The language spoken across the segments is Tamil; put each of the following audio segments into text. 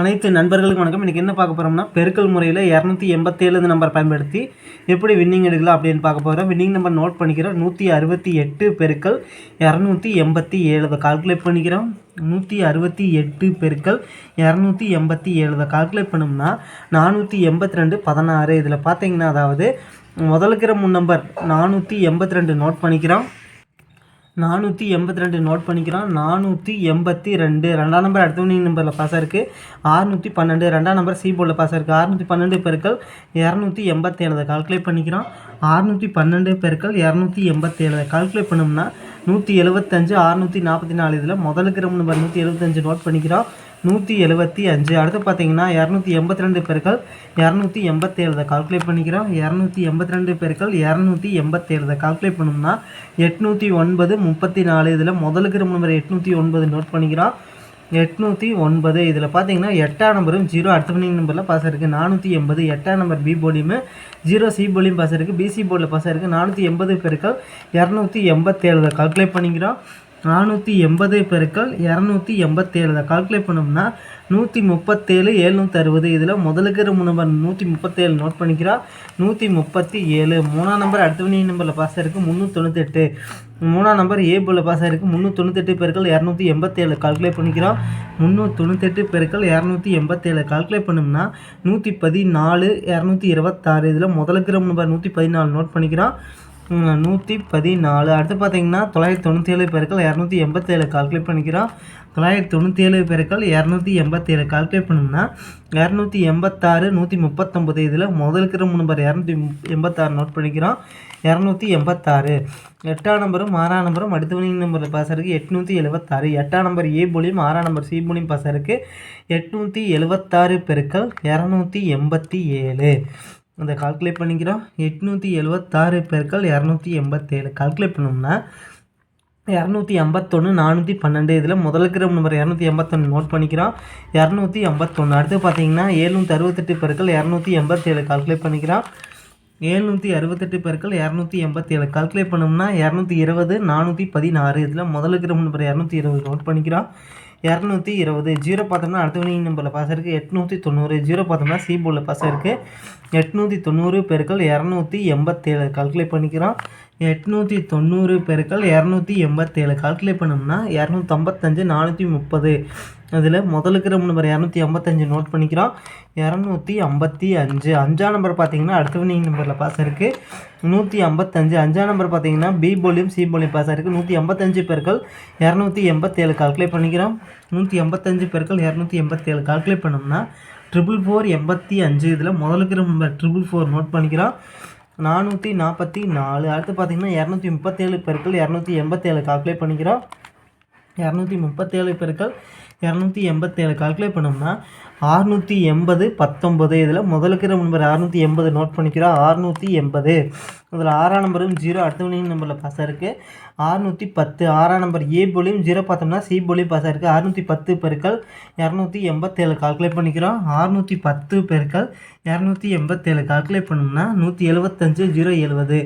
அனைத்து நண்பர்களுக்கும் வணக்கம். இன்றைக்கி என்ன பார்க்க போகிறோம்னா பெருக்கல் முறையில் இரநூத்தி எண்பத்தேழு நம்பர் பயன்படுத்தி எப்படி வின்னிங் எடுக்கலாம் அப்படின்னு பார்க்க போகிறோம் வின்னிங் நம்பர் நோட் பண்ணிக்கிறோம். நூற்றி அறுபத்தி எட்டு பெருக்கல் இரநூத்தி எண்பத்தி ஏழு கால்குலேட் பண்ணிக்கிறோம். நூற்றி அறுபத்தி எட்டு பெருக்கள் இரநூத்தி எண்பத்தி ஏழு இதை கால்குலேட் பண்ணோம்னா நானூற்றி எண்பத்தி ரெண்டு பதினாறு. இதில் பார்த்தீங்கன்னா அதாவது முதலுக்கிற முன் நம்பர் நானூற்றி எண்பத்தி ரெண்டு நோட் பண்ணிக்கிறோம். நானூற்றி எண்பத்தி ரெண்டு நோட் பண்ணிக்கிறோம். நானூற்றி எண்பத்தி ரெண்டு. ரெண்டாம் நம்பர் அடுத்த நம்பரில் பாஸ் இருக்குது ஆறுநூற்றி பன்னெண்டு. ரெண்டாம் நம்பர் சி போர்டில் பாஸ் இருக்குது அறுநூற்றி பன்னெண்டு பெருக்கள் இரநூத்தி எண்பத்தேழு கால்குலேட் பண்ணிக்கிறோம். அறுநூற்றி பன்னெண்டு பெருக்கள் இரநூத்தி எண்பத்தேழு கால்குலேட் பண்ணோம்னா நூற்றி எழுபத்தஞ்சு அறுநூற்றி நாற்பத்தி நாலு இதில் முதலுக்கு நம்பர் நூற்றி எழுபத்தஞ்சு நோட் பண்ணிக்கிறோம். நூற்றி எழுபத்தி அஞ்சு. அடுத்து பார்த்தீங்கன்னா இரநூத்தி எண்பத்தி ரெண்டு பெருக்கள் இரநூத்தி எண்பத்தேழு கால்குலேட் பண்ணிக்கிறோம். இரநூத்தி எண்பத்தி ரெண்டு பெருக்கள் இரநூத்தி எண்பத்தேழு கால்குலேட் பண்ணோம்னா எட்நூற்றி ஒன்பது முப்பத்தி நாலு. இதில் முதலுக்கு ரொம்ப நம்பர் எட்நூற்றி ஒன்பது நோட் பண்ணிக்கிறோம். எட்நூற்றி ஒன்பது இதில் பார்த்தீங்கன்னா எட்டாம் நம்பரும் ஜீரோ அடுத்த வினிங் நம்பரில் பாஸ் இருக்குது நானூற்றி எண்பது. எட்டாம் நம்பர் பி போலியுமே ஜீரோ சி போலியும் பாஸ் இருக்குது பிசி போர்டில் பாஸ் இருக்குது நானூற்றி எண்பது பெருக்கள் இரநூத்தி எண்பத்தேழு கால்குலேட் பண்ணிக்கிறோம். நானூற்றி எண்பது பெருக்கள் இரநூத்தி எண்பத்தேழு. இதை கால்குலேட் பண்ணோம்னா நூற்றி முப்பத்தேழு எழுநூற்றி அறுபது. இதில் முதலுக்கு நம்பர் நூற்றி முப்பத்தேழு நோட் பண்ணிக்கிறா. நூற்றி முப்பத்தி ஏழு. மூணாம் நம்பர் அடுத்தவனி நம்பரில் பாஸ் இருக்குது முந்நூற்றி மூணாம் நம்பர் ஏ போல் பாஸ் ஆகிருக்கு முந்நூற்றி பெருக்கள் இரநூத்தி எண்பத்தேழு. கால்குலேட் பண்ணிக்கிறோம் முந்நூற்றி தொண்ணூத்தெட்டு பெருக்கள் இரநூத்தி எண்பத்தேழு. கால்குலேட் பண்ணோம்னா நூற்றி பதினாலு இரநூத்தி இருபத்தாறு. இதில் முதலுக்கு நம்பர் நூற்றி பதினாலு நோட் பண்ணிக்கிறோம் நூற்றி பதினாலு. அடுத்து பார்த்தீங்கன்னா தொள்ளாயிரத்தி தொண்ணூற்றி ஏழு பேருக்கள் இரநூத்தி எண்பத்தேழு கால்குலேட் பண்ணிக்கிறோம். தொள்ளாயிரத்தி தொண்ணூற்றி ஏழு பேருக்கள் இரநூத்தி எண்பத்தேழு கால்குலேட் பண்ணோம்னா இரநூத்தி எண்பத்தாறு நூற்றி முப்பத்தொம்பது இதில் முதல் முதலுக்கிற நம்பர் இரநூத்தி எண்பத்தாறு நோட் பண்ணிக்கிறோம். இரநூத்தி எண்பத்தாறு. எட்டாம் நம்பரும் ஆறாம் நம்பரும் அடுத்த வினிங் நம்பரில் பாஸ் இருக்குது எட்நூற்றி எழுபத்தாறு எட்டாம் நம்பர் ஏ போலியும் ஆறாம் நம்பர் சி போலியும் பாஸ் இருக்குது எட்நூற்றி எழுபத்தாறு பெருக்கள் இரநூத்தி எண்பத்தி ஏழு. அதை கால்குலேட் பண்ணிக்கிறோம். எட்நூற்றி எழுபத்தாறு பெருக்கள் இரநூத்தி எண்பத்தேழு. கால்குலேட் பண்ணோம்னா இரநூத்தி ஐம்பத்தொன்று நானூற்றி பன்னெண்டு. இதில் முதலுக்கிற நம்பர் இரநூத்தி எண்பத்தொன்று நோட் பண்ணிக்கிறோம். இரநூத்தி ஐம்பத்தொன்று அடுத்து பார்த்தீங்கன்னா ஏழ்நூற்றி அறுபத்தெட்டு பெருக்கள் இரநூத்தி எண்பத்தேழு கால்குலேட் பண்ணிக்கிறோம். ஏழ்நூற்றி அறுபத்தெட்டு பெருக்கள் இரநூத்தி எண்பத்தேழு. கால்குலேட் பண்ணோம்னா இரநூத்தி இருபது நானூற்றி பதினாறு. இதில் முதலுக்கிற நம்பர் இரநூத்தி இருபது நோட் பண்ணிக்கிறோம். இரநூத்தி இருபது. ஜீரோ பார்த்தோம்னா அடுத்த வினிங் நம்பரில் பாஸ் இருக்குது எட்நூற்றி தொண்ணூறு. ஜீரோ பார்த்தோம்னா சி போர்டில் பாஸ் இருக்குது எட்நூற்றி தொண்ணூறு பெருக்கள் இரநூத்தி எண்பத்தேழு. கால்குலேட் பண்ணிக்கிறோம். எட்நூற்றி தொண்ணூறு பெருக்கள் இரநூத்தி எண்பத்தேழு. கால்குலேட் பண்ணோம்னா இரநூத்தம்பத்தஞ்சு நானூற்றி முப்பது. அதில் முதலுக்கிற நம்பர் இரநூத்தி ஐம்பத்தஞ்சு நோட் பண்ணிக்கிறோம். இரநூத்தி ஐம்பத்தி அஞ்சு. அஞ்சாம் நம்பர் பார்த்தீங்கன்னா அடுத்த வினிங் நம்பரில் பாஸ் இருக்குது நூற்றி ஐம்பத்தஞ்சு அஞ்சாம் நம்பர் பார்த்தீங்கன்னா பி போலியும் சி போலியும் பாஸ் இருக்குது நூற்றி ஐம்பத்தஞ்சு பெருக்கள் இரநூத்தி எண்பத்தேழு. கால்குலேட் பண்ணிக்கிறோம். நூற்றி ஐம்பத்தஞ்சு பெருக்கள் இரநூத்தி எண்பத்தேழு. கால்குலேட் பண்ணோம்னா ட்ரிபிள் ஃபோர் எண்பத்தி அஞ்சு. இதில் முதலுக்கிற நம்பர் ட்ரிபிள் ஃபோர் நோட் பண்ணிக்கிறோம். நானூற்றி நாற்பத்தி நாலு. அடுத்து பார்த்திங்கன்னா இரநூத்தி முப்பத்தேழு பெருக்கள் இரநூத்தி எண்பத்தேழு. கால்குலேட் பண்ணிக்கிறோம். இரநூத்தி முப்பத்தேழு பெருக்கள் இரநூத்தி எண்பத்தேழு கால்குலேட் பண்ணோம்னா ஆறுநூற்றி எண்பது பத்தொம்பது இதில் முதலுக்கிற நம்பர் அறுநூற்றி எண்பது நோட் பண்ணிக்கிறோம். அறுநூற்றி எண்பது. அதில் ஆறாம் நம்பரும் ஜீரோ அடுத்தவனையும் நம்பரில் பாஸ் இருக்குது அறுநூற்றி பத்து ஆறாம் நம்பர் ஏ போலியும் ஜீரோ பார்த்தோம்னா சி போலியும் பாஸ் ஆயிருக்கு. அறுநூற்றி பத்து பெருக்கள் இரநூத்தி எண்பத்தேழு கால்குலேட் பண்ணிக்கிறோம். அறுநூற்றி பத்து பெருக்கள் இரநூத்தி எண்பத்தேழு கால்குலேட் பண்ணோம்னா நூற்றி எழுபத்தஞ்சு ஜீரோ எழுபது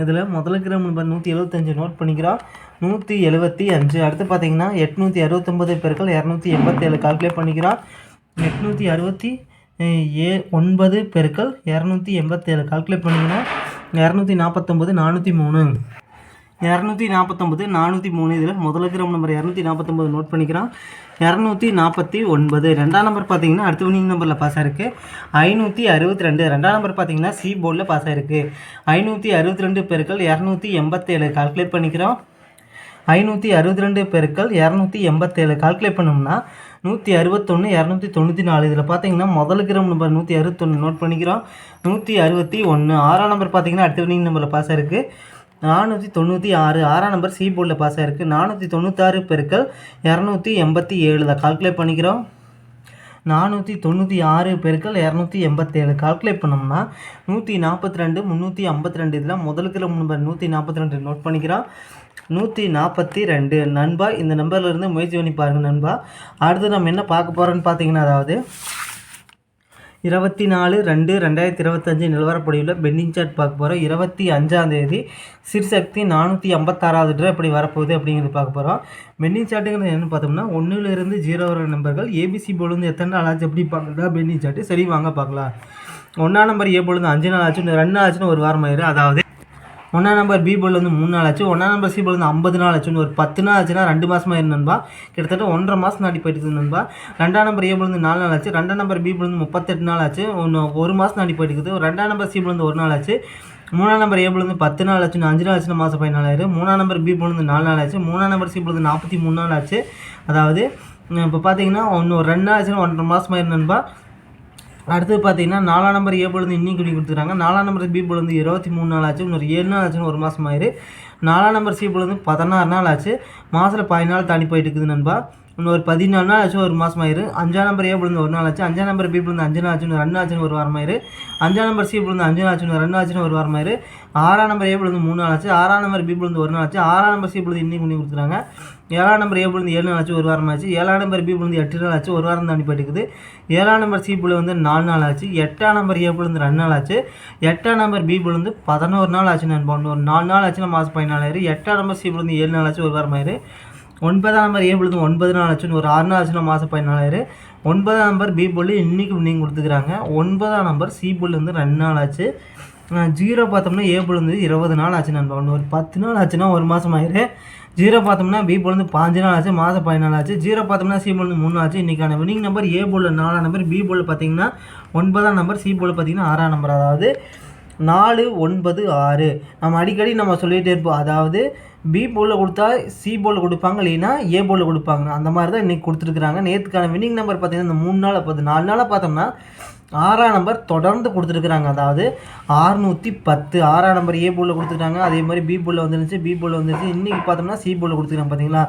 இதில் முதலுக்கிற நம்பர் நூற்றி எழுபத்தஞ்சு நோட் பண்ணிக்கிறோம். நூற்றி எழுபத்தி அஞ்சு. அடுத்து பார்த்தீங்கன்னா எட்நூற்றி அறுபத்தொம்பது பெருக்கள் இரநூத்தி எண்பத்தேழு கால்குலேட் பண்ணிக்கிறோம். எட்நூற்றி அறுபத்தி ஏ ஒன்பது பெருக்கள் இரநூத்தி எண்பத்தேழு கால்குலேட் பண்ணிங்கன்னா இரநூத்தி நாற்பத்தொம்பது நானூற்றி மூணு. இரநூத்தி நாற்பத்தொம்பது நானூற்றி மூணு இதில் முதலுக்கிற நம்பர் இரநூத்தி நாற்பத்தொம்பது நோட் பண்ணிக்கிறோம் இரநூத்தி நாற்பத்தி ஒன்பது ரெண்டாம் நம்பர் பார்த்தீங்கன்னா அடுத்த வினிங் நம்பரில் பாஸ் ஆயிருக்கு. ஐநூற்றி அறுபத்தி ரெண்டு ரெண்டாம் நம்பர் பார்த்தீங்கன்னா சி போர்டில் பாஸ் ஆயிருக்கு. ஐநூற்றி அறுபத்தி ரெண்டு பெருக்கள் இரநூத்தி எண்பத்தேழு கால்குலேட் பண்ணிக்கிறோம். ஐநூற்றி அறுபத்தி ரெண்டு பெருக்கள் இரநூத்தி எண்பத்தேழு கால்குலேட் பண்ணோம்னா நூற்றி அறுபத்தொன்று இரநூத்தி தொண்ணூற்றி நாலு இதில் பார்த்தீங்கன்னா முதலுக்கிற நம்பர் நூற்றி அறுபத்தொன்று நோட் பண்ணிக்கிறோம். நூற்றி அறுபத்தி ஒன்று ஆறாம் நம்பர் பார்த்தீங்கன்னா அடுத்த வினிங் நம்பரில் பாஸ் இருக்குது நானூற்றி தொண்ணூற்றி ஆறு ஆறாம் நம்பர் சி போர்டில் பாஸ் ஆயிருக்கு. நானூற்றி தொண்ணூத்தாறு பெருக்கள் இரநூத்தி எண்பத்தி ஏழு தான் கால்குலேட் பண்ணிக்கிறோம். நானூற்றி தொண்ணூற்றி ஆறு பெருக்கள் இரநூத்தி எண்பத்தேழு கால்குலேட் பண்ணோம்னா நூற்றி நாற்பத்தி ரெண்டு முந்நூற்றி ஐம்பத்தி ரெண்டு இதில் முதலுக்கிற நம்பர் நூற்றி நாற்பத்தி ரெண்டு நோட் பண்ணிக்கிறோம். நூற்றி நாற்பத்தி ரெண்டு. நண்பா இந்த நம்பர்லேருந்து முயற்சி பண்ணி பாருங்கள் நண்பா. அடுத்து நம்ம என்ன பார்க்க போகிறோன்னு பார்த்தீங்கன்னா அதாவது இருபத்தி நாலு ரெண்டு ரெண்டாயிரத்தி இருபத்தஞ்சி நிலவரப்படியில் பெண்டிங் சார்ட் பார்க்க போகிறோம் இருபத்தி அஞ்சாம் தேதி சிறுசக்தி நானூற்றி ஐம்பத்தாறாவது ட்ரா எப்படி வரப்போகுது அப்படிங்கிறது பார்க்க போகிறோம் பெண்டிங் சார்ட்டுங்கிறது என்னென்னு பார்த்தோம்னா ஒன்றுலேருந்து ஜீரோ வர நம்பர்கள் ஏபிசி பொழுது எத்தனை நாள் ஆச்சு எப்படி பார்க்குறதா பெண்டிங் சார்ட்டு. சரி வாங்க பார்க்கலாம். ஒன்றாம் நம்பர் ஏ பொழுது அஞ்சு நாள் ஆச்சு ரெண்டு நாள் ஆச்சுன்னு ஒரு வாரம் ஆயிரும். அதாவது ஒன்றாம் நம்பர் பி போல் வந்து மூணு நாள் ஆச்சு. ஒன்றாம் நம்பர் சி போல் வந்து ஐம்பது நாள் ஆச்சு ஒரு பத்து நாள் ஆச்சுன்னா ரெண்டு மாதமாக இருந்தா கிட்டத்தட்ட ஒன்றரை மாதம் நாடி போயிட்டு நண்பா. ரெண்டாம் நம்பர் ஏ போல் வந்து நாலு நாள் ஆச்சு. ரெண்டாம் நம்பர் பி போல் வந்து முப்பத்தெட்டு நாள் ஆச்சு. ஒன்று ஒரு மாதம் நாடி போயிட்டு இருக்குது. ரெண்டாம் நம்பர் சி போல் வந்து ஒரு நாள் ஆச்சு. மூணாம் நம்பர் ஏ வந்து பத்து நாள் ஆச்சு அஞ்சு நாள் ஆச்சுன்னா மாதம் பதினாலாயிரம் மூணாம் நம்பர் பி போல் வந்து நாலு நாள் ஆச்சு. மூணாம் நம்பர் சி வந்து நாற்பத்தி மூணு நாள் ஆச்சு. அதாவது இப்போ பார்த்தீங்கன்னா ஒன்று ஒரு ரெண்டு நாள் ஆச்சுன்னா ஒன்றரை மாதமாக இருந்தா அடுத்து பார்த்தீங்கன்னா நாலாம் நம்பர் ஏ போல் இன்னும் இன்னைக்கு குடி கொடுத்துருக்காங்க. நாலாம் நம்பர் பி போல் இருபத்தி மூணு நாள் ஆச்சு இன்னொரு ஏழு நாள் ஆச்சுன்னு ஒரு மாதம் ஆயிரு. நாலாம் நம்பர் சி போல் பதினாறு நாள் ஆச்சு. மாதத்தில் பதினாலு தாண்டி போயிட்டு இருக்குது நண்பா. இன்னும் ஒரு பதினாலு நாள் ஆச்சு ஒரு மாதம் ஆயிரு அஞ்சாம் நம்பர் ஏ போல் வந்து ஒரு நாள் ஆச்சு. அஞ்சாம் நம்பர் பி போல் அஞ்சு நாள் ஆச்சுன்னு ரன் ஆச்சுன்னு ஒரு வாரம் ஆயிரு அஞ்சாம் நம்பர் சி போல் அஞ்சு நாள் ஆச்சுன்னு ரன் ஆச்சுன்னு ஒரு வாரம் ஆயிரு ஆறாம் நம்பர் ஏ போல் வந்து மூணு நாள் ஆச்சு. ஆறாம் நம்பர் பி போல் ஒரு நாள் ஆச்சு. ஆறாம் நம்பர் சி போல் இன்னும் இன்னைக்கு பண்ணி கொடுத்துருக்காங்க. ஏழாம் நம்பர் ஏ போல் ஏழு நாள் ஆச்சு ஒரு வாரம் ஆச்சு. ஏழாம் நம்பர் பி போல் எட்டு நாள் ஆச்சு ஒரு வாரம் தாண்டி போயிட்டு ஏழாம் நம்பர் சி போல் வந்து நாலு நாள் ஆச்சு. எட்டாம் நம்பர் ஏ போல் வந்து ரெண்டு நாள் ஆச்சு. எட்டாம் நம்பர் பி போல் வந்து பதினோரு நாள் ஆச்சு நண்பா. ஒரு நாலு நாள் ஆச்சுன்னா மாதம் பதினாலாயிரம் எட்டாம் நம்பர் சி போல் ஏழு நாள் ஆச்சு ஒரு வாரம் ஆயிரு ஒன்பதாம் நம்பர் ஏ பொழுது வந்து ஒன்பது நாள் ஆச்சுன்னு ஒரு ஆறு நாள் ஆச்சுன்னா மாதம் பதினாலாயிரம். ஒன்பதாம் நம்பர் பி போல் இன்றைக்கி நீங்கள் கொடுத்துக்கிறாங்க. ஒன்பதாம் நம்பர் சி போல் வந்து ரெண்டு நாள் ஆச்சு. ஜீரோ பார்த்தோம்னா ஏ பொழுது வந்து இருபது நாள் ஆச்சு நண்பா. ஒன்று ஒரு பத்து நாள் ஆச்சுன்னா ஒரு மாதம் ஆயிரு. ஜீரோ பார்த்தோம்னா பி பொழுது வந்து பாஞ்சு நாள் ஆச்சு மாதம் பதினாலு ஆச்சு. ஜீரோ பார்த்தோம்னா சி பொழுது வந்து மூணு ஆச்சு இன்றைக்கான வினிங் நம்பர் ஏ போல் நாலாம் நம்பர். பி போல் பார்த்தீங்கன்னா ஒன்பதாம் நம்பர் சி போல் பார்த்தீங்கன்னா ஆறாம் நம்பர். அதாவது நாலு ஒன்பது ஆறு. நம்ம அடிக்கடி நம்ம சொல்லிகிட்டே இருப்போம். அதாவது பி போலில் கொடுத்தா சி போலில் கொடுப்பாங்க இல்லைன்னா ஏ போலில் கொடுப்பாங்க. அந்த மாதிரி தான் இன்றைக்கி கொடுத்துருக்குறாங்க. நேற்றுக்கான வின்னிங் நம்பர் பார்த்தீங்கன்னா இந்த மூணு நாளில் பார்த்து நாலு நாளாக பார்த்தோம்னா ஆறாம் நம்பர் தொடர்ந்து கொடுத்துருக்குறாங்க. அதாவது ஆறுநூற்றி பத்து. ஆறாம் நம்பர் ஏ போலில் கொடுத்துருக்காங்க. அதே மாதிரி பி போலில் வந்துருந்துச்சு பி போலில் வந்துருச்சு. இன்றைக்கி பார்த்தோம்னா சி போலில் கொடுத்துருக்காங்க பார்த்தீங்களா?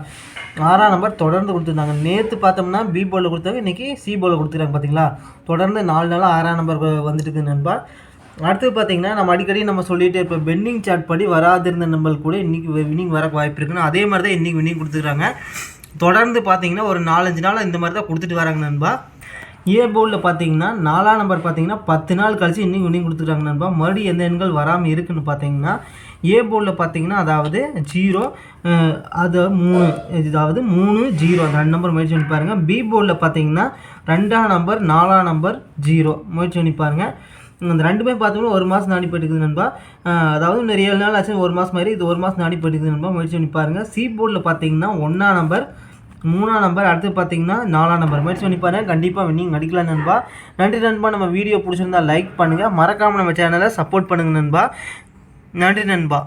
ஆறாம் நம்பர் தொடர்ந்து கொடுத்துருந்தாங்க. நேற்று பார்த்தோம்னா பி போலில் கொடுத்தாங்க இன்றைக்கி சி போலில் கொடுத்துருக்காங்க பார்த்தீங்களா? தொடர்ந்து நாலு நாளாக ஆறாம் நம்பர் வந்துட்டு இருக்குது நண்பா. அடுத்து பார்த்தீங்கன்னா நம்ம அடிக்கடி நம்ம சொல்லிகிட்டே இருப்போம் பெண்டிங் சார்ட் படி வராதிருந்த நம்பர் கூட இன்றைக்கி வினிங் வர வாய்ப்பு இருக்குன்னு அதே மாதிரி தான் இன்றைக்கி வினிங் கொடுத்துருக்காங்க. தொடர்ந்து பார்த்தீங்கன்னா ஒரு நாலஞ்சு நாள் இந்த மாதிரி தான் கொடுத்துட்டு வராங்க நண்பா. ஏ போர்டில் பார்த்தீங்கன்னா நாலாம் நம்பர் பார்த்தீங்கன்னா பத்து நாள் கழிச்சு இன்றைக்கி வினிங் கொடுத்துருக்காங்க நண்பா. மறுபடியும் எந்த எண்கள் வராமல் இருக்குன்னு பார்த்தீங்கன்னா ஏ போர்டில் பார்த்தீங்கன்னா அதாவது ஜீரோ அது மூணு அதாவது மூணு ஜீரோ அந்த ரெண்டு நம்பர் முயற்சி பண்ணி பாருங்கள் பி போர்டில் பார்த்தீங்கன்னா ரெண்டாம் நம்பர் நாலாம் நம்பர் ஜீரோ முயற்சி பண்ணி பாருங்கள் இந்த ரெண்டுமே பார்த்தோம்னா ஒரு மாதம் நாடி போயிட்டு நண்பா. அதாவது நிறைய ஏழு நாள் ஆச்சு ஒரு மாதம் மாதிரி இது ஒரு மாதம் நாடி போயிட்டு நண்பா. முயற்சி பண்ணி பாருங்கள் சி போர்டில் பார்த்தீங்கன்னா ஒன்றாம் நம்பர் மூணாம் நம்பர் அடுத்து பார்த்தீங்கன்னா நாலாம் நம்பர் முயற்சி பண்ணி பாருங்கள் கண்டிப்பாக வின்னிங் அடிக்கலாம் நண்பா. நன்றி நண்பா. நம்ம வீடியோ பிடிச்சிருந்தா லைக் பண்ணுங்கள் மறக்காமல் நம்ம சேனலை சப்போர்ட் பண்ணுங்கள் நண்பா. நன்றி நண்பா.